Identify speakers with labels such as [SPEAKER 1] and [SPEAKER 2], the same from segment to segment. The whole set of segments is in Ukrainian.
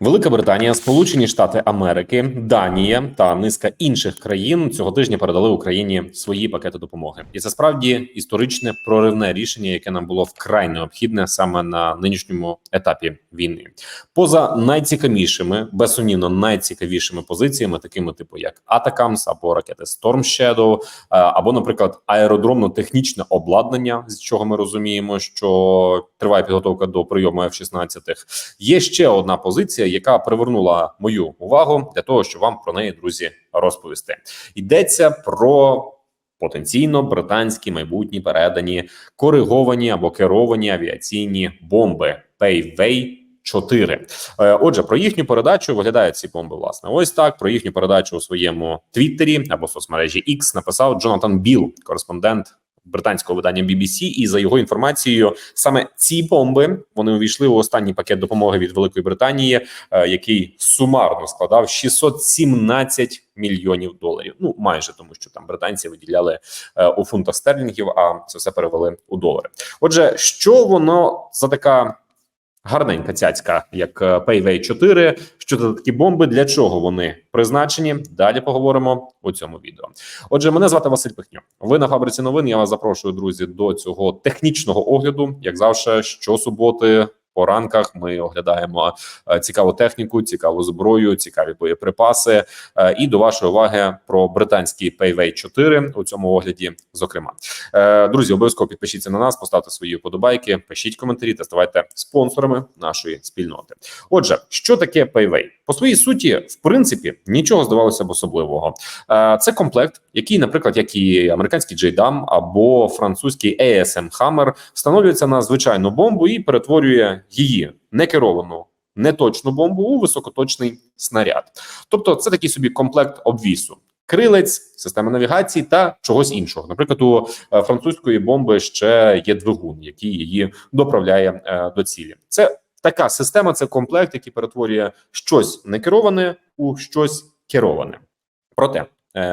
[SPEAKER 1] Велика Британія, Сполучені Штати Америки, Данія та низка інших країн цього тижня передали Україні свої пакети допомоги, і це справді історичне проривне рішення, яке нам було вкрай необхідне саме на нинішньому етапі війни. Поза найцікавішими, безсумнівно найцікавішими позиціями, такими типу як Атакамс або ракети Storm Shadow, е, або, наприклад, аеродромно-технічне обладнання, з чого ми розуміємо, що триває підготовка до прийому F-16. Є ще одна позиція, яка привернула мою увагу для того, щоб вам про неї, друзі, розповісти. Йдеться про потенційно британські майбутні передані кориговані або керовані авіаційні бомби Payvey 4. Е, Отже, про їхню передачу виглядають ці бомби. Власне, ось так про їхню передачу у своєму твіттері або соцмережі X написав Джонатан Біл, кореспондент британського видання BBC, і за його інформацією, саме ці бомби вони увійшли у останній пакет допомоги від Великої Британії, е, який сумарно складав 617 мільйонів доларів. Ну майже тому, що там британці виділяли е, у фунтах стерлінгів, а це все перевели у долари. Отже, що воно за така гарненька цяцька, як Payway 4, що це такі бомби, для чого вони призначені? Далі поговоримо у цьому відео. Отже, мене звати Василь Пихньо. Ви на фабриці новин. Я вас запрошую, друзі, до цього технічного огляду. Як завжди, щосуботи по ранках ми оглядаємо е, цікаву техніку, цікаву зброю, цікаві боєприпаси. Е, І до вашої уваги про британський Payvey 4 у цьому огляді. Зокрема, Е, друзі, обов'язково підпишіться на нас, поставте свої вподобайки, пишіть коментарі та ставайте спонсорами нашої спільноти. Отже, що таке Payvey? По своїй суті, в принципі, нічого здавалося б особливого. Це комплект, який, наприклад, як і американський JDAM або французький ASM Hammer, встановлюється на звичайну бомбу і перетворює її некеровану. Неточну бомбу у високоточний снаряд, тобто це такий собі комплект обвісу, крилець, система навігації та чогось іншого. Наприклад, у е, французької бомби ще є двигун, який її доправляє е, до цілі. Це така система, це комплект, який перетворює щось некероване у щось кероване. Проте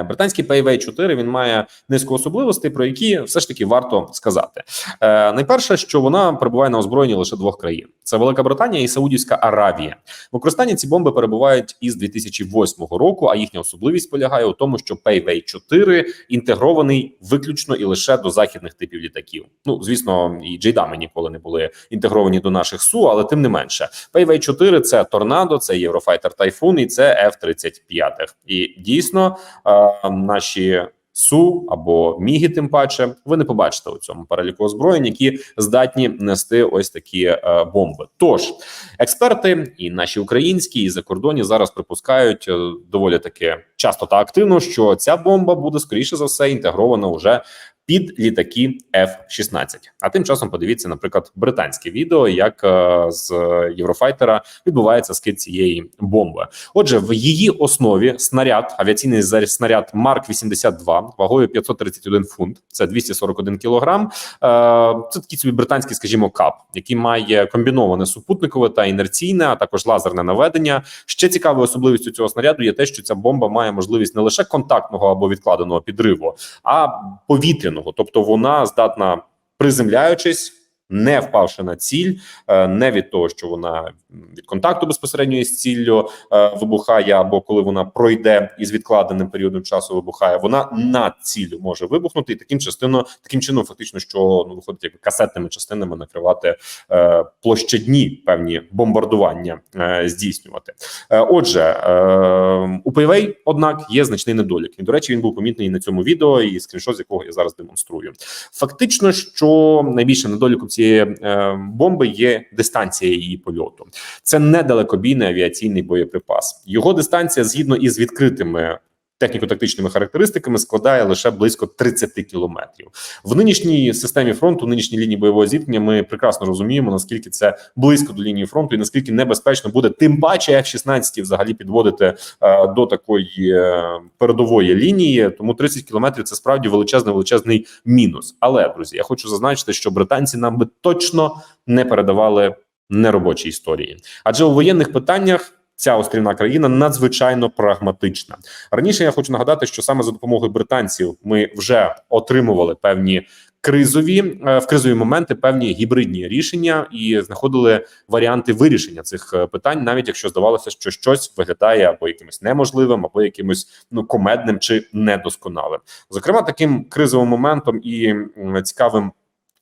[SPEAKER 1] британський Payvey 4 він має низку особливостей, про які все ж таки варто сказати. Е, найперше, що вона перебуває на озброєнні лише двох країн: це Велика Британія і Саудівська Аравія. В використанні ці бомби перебувають із 2008 року. А їхня особливість полягає у тому, що Payvey 4 інтегрований виключно і лише до західних типів літаків. Ну звісно, і джейдами ніколи не були інтегровані до наших су, але тим не менше, Payvey 4 – це торнадо, це Eurofighter Typhoon і це F-35. І дійсно е, наші. Су або мігі, тим паче, ви не побачите у цьому переліку озброєнь, які здатні нести ось такі е, бомби. Тож експерти, і наші українські, і закордонні зараз припускають е, доволі таки часто та активно, що ця бомба буде скоріше за все інтегрована уже під літаки F-16. А тим часом подивіться, наприклад, британське відео, як е, з Єврофайтера відбувається скид цієї бомби. Отже, в її основі снаряд, авіаційний снаряд Марк 82 вагою 531 фунт, це 241 кілограм. Е, Це такий собі британський, скажімо, кап, який має комбіноване супутникове та інерційне, а також лазерне наведення. Ще цікавою особливістю цього снаряду є те, що ця бомба має можливість не лише контактного або відкладеного підриву, а повітряного, тобто вона здатна приземляючись. Не впавши на ціль, е, не від того, що вона від контакту безпосередньо із ціллю е, вибухає, або коли вона пройде із відкладеним періодом часу, вибухає. Вона над ціллю може вибухнути, і таким частино, таким чином, фактично, що ну виходить як касетними частинами накривати е, площадні певні бомбардування здійснювати. Отже, у Payvey, однак, є значний недолік. І до речі, він був помітний на цьому відео, і скріншот, з якого я зараз демонструю. Фактично, що найбільшим недоліком цієї е, бомби є дистанція її польоту. Це не далекобійний авіаційний боєприпас. Його дистанція, згідно із відкритими. Техніко-тактичними характеристиками складає лише близько 30 кілометрів. В нинішній системі фронту, нинішній лінії бойового зіткнення, ми прекрасно розуміємо, наскільки це близько до лінії фронту і наскільки небезпечно буде тим паче F-16 взагалі підводити е, до такої е, передової лінії. Тому 30 кілометрів це справді величезний величезний мінус. Але друзі, я хочу зазначити, що британці нам би точно не передавали неробочі історії, адже у воєнних питаннях. Ця острівна країна надзвичайно прагматична. Раніше я хочу нагадати, що саме за допомогою британців ми вже отримували певні кризові е, в кризові моменти певні гібридні рішення і знаходили варіанти вирішення цих е, питань, навіть якщо здавалося, що щось виглядає або якимось неможливим, або якимось ну комедним чи недосконалим. Зокрема, таким кризовим моментом і цікавим.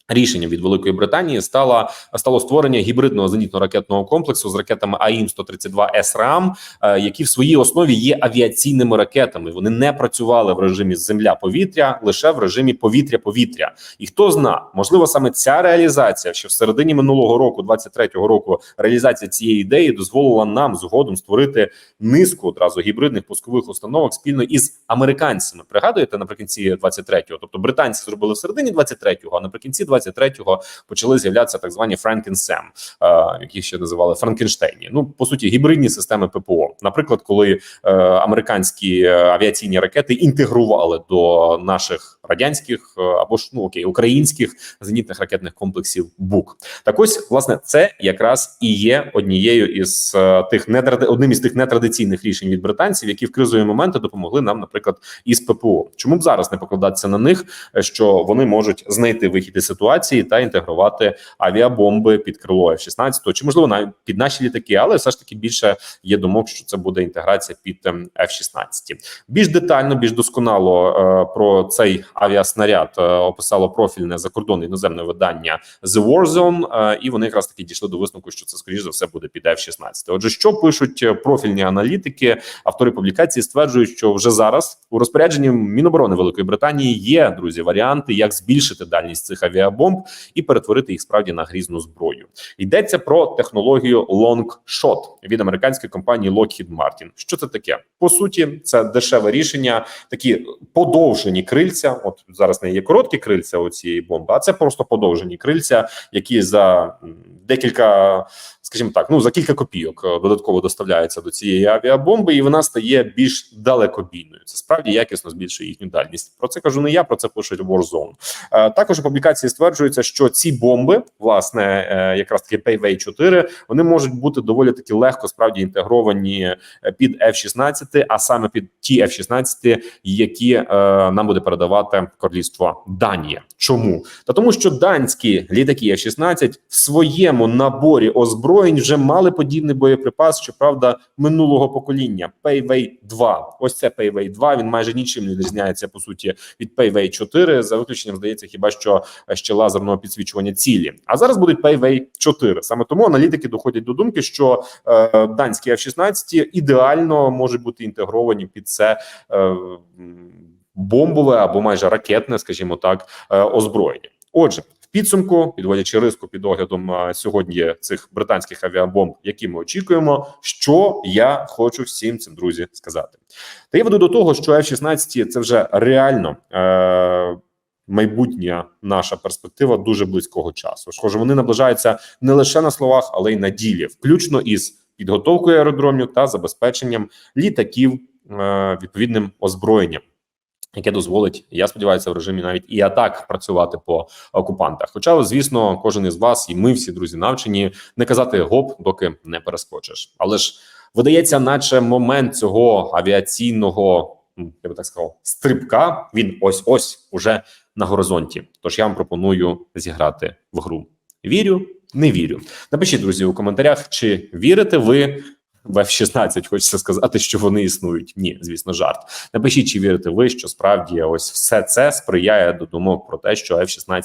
[SPEAKER 1] Рішенням від Великої Британії стало стало створення гібридного зенітно-ракетного комплексу з ракетами АІМ 132 СРАМ, які в своїй основі є авіаційними ракетами. Вони не працювали в режимі земля-повітря, лише в режимі повітря-повітря. І хто зна, можливо, саме ця реалізація, що в середині минулого року, 23-го року, реалізація цієї ідеї дозволила нам згодом створити низку одразу гібридних пускових установок спільно із американцями. Пригадуєте наприкінці 23-го? Тобто британці зробили в середині 23-го, а наприкінці 23-го почали з'являтися так звані Франкінсем, які ще називали Франкенштейні. Ну по суті, гібридні системи ППО. Наприклад, коли е, американські е, авіаційні ракети інтегрували до наших радянських е, або ж ну окей, українських зенітних ракетних комплексів БУК. Так ось власне це якраз і є однією із е, тих нетради одним із тих нетрадиційних рішень від британців, які в кризові моменти допомогли нам, наприклад, із ППО. Чому б зараз не покладатися на них, е, що вони можуть знайти вихід із ситуації та інтегрувати авіабомби під крило F-16, чи можливо навіть під наші літаки, але все ж таки більше є думок, що це буде інтеграція під ем, F-16. Більш детально, більш досконало е, про цей авіаснаряд е, описало профільне закордонне іноземне видання The War Zone, е, і вони якраз таки дійшли до висновку, що це скоріш за все буде під F-16. Отже, що пишуть профільні аналітики, автори публікації стверджують, що вже зараз у розпорядженні Міноборони Великої Британії є друзі варіанти, як збільшити дальність цих авіабомб і перетворити їх справді на грізну зброю. Йдеться про технологію Shot від американської компанії Lockheed Martin. Що це таке? По суті, це дешеве рішення, такі подовжені крильця. От зараз не є короткі крильця у цієї бомби, а це просто подовжені крильця, які за декілька, скажімо так, ну за кілька копійок е, додатково доставляються до цієї авіабомби, і вона стає більш далекобійною. Це справді якісно збільшує їхню дальність. Про це кажу не я, про це пишуть Warzone. Е, Також у публікації стверджується, що ці бомби, власне, е, якраз таки Payway 4, вони можуть бути доволі таки легко справді інтегровані е, під F-16, а саме під ті F-16, які е, нам буде передавати королівство Данія. Чому? Та тому, що данські літаки F-16 в своєму наборі озброєнь вже мали подібний боєприпас, щоправда, минулого покоління Payway 2. Ось це Payway 2, Він майже нічим не відрізняється по суті від Payway 4, за виключенням здається, хіба що ще лазерного підсвічування цілі. А зараз будуть Payway 4. Саме тому аналітики доходять до думки, що е, данські F-16 ідеально можуть бути інтегровані під це. Е, Бомбове або майже ракетне, скажімо так, е, озброєння. Отже, в підсумку, підводячи риску під оглядом е, сьогодні цих британських авіабомб, які ми очікуємо, що я хочу всім цим друзі сказати. Та я веду до того, що F-16 – це вже реально. Е- Майбутня наша перспектива дуже близького часу. Схоже, вони наближаються не лише на словах, але й на ділі, включно із підготовкою аеродромів та забезпеченням літаків е, відповідним озброєнням, яке дозволить, я сподіваюся, в режимі навіть і атак працювати по окупантах. Хоча, звісно, кожен із вас, і ми всі друзі навчені не казати гоп, доки не перескочиш. Але ж видається, наче момент цього авіаційного. Я би так сказав, стрибка він ось ось уже на горизонті. Тож я вам пропоную зіграти в гру. Вірю, не вірю. Напишіть, друзі, у коментарях, чи вірите ви в F-16, хочеться сказати, що вони існують. Ні, звісно, жарт. Напишіть, чи вірите ви, що справді ось все це сприяє до думок про те, що F-16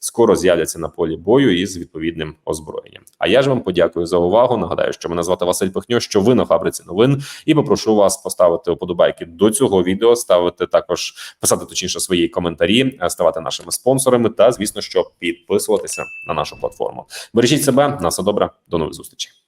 [SPEAKER 1] скоро з'являться на полі бою із відповідним озброєнням. А я ж вам подякую за увагу. Нагадаю, що мене звати Василь Пихньо, що ви на фабриці новин, і попрошу вас поставити вподобайки до цього відео, ставити також писати точніше свої коментарі, ставати нашими спонсорами та, звісно, що підписуватися на нашу платформу. Бережіть себе, на все добре, до нових зустрічей.